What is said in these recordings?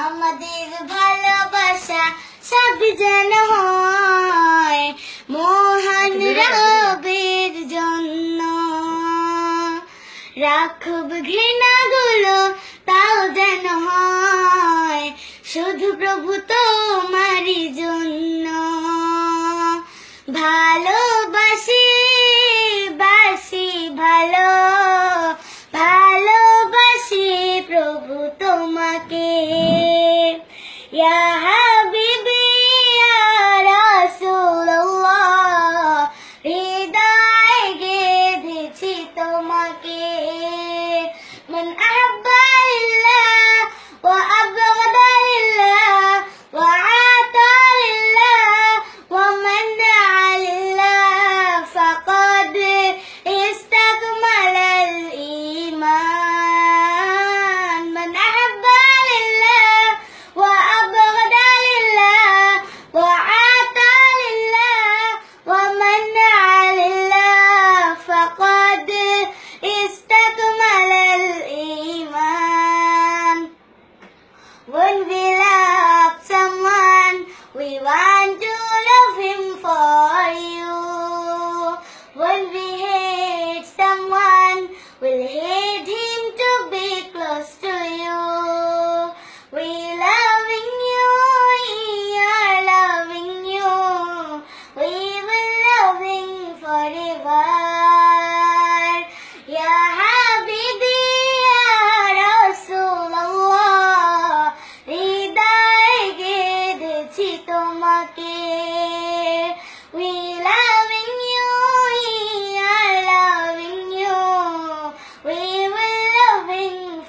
আমাদের ভালোবাসা সব যেন হয় মহান রবের জন্য। রাখব ঘৃণা গুলো তাও যেন হয় শুধু প্রভু তোমার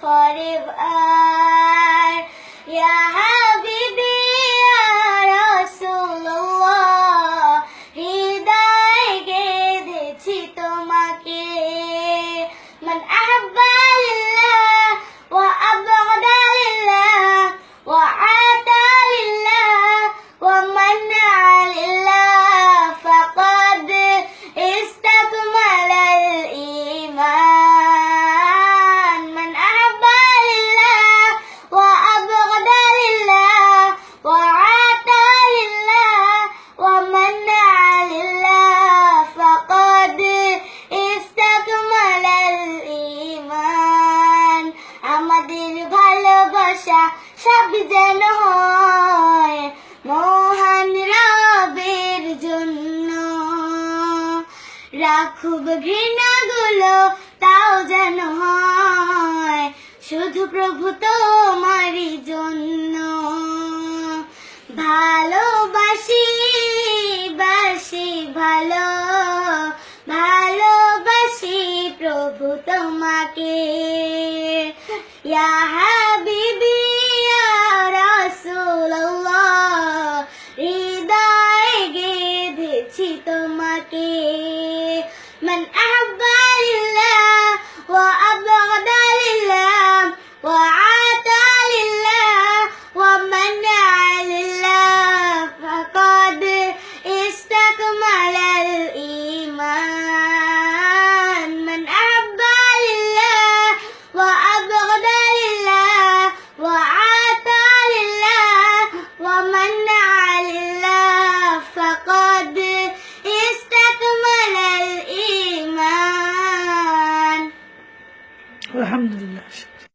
forever. আশা, সব যেন হয়। মহান রবের জন্য। ঘৃণা গুলো তাও যেন হয়। শুধু প্রভু তোমারই জন্য। ভালোবাসি, বাসি, ভালো। ভালোবাসি প্রভু তোমাকে। ইয়াহা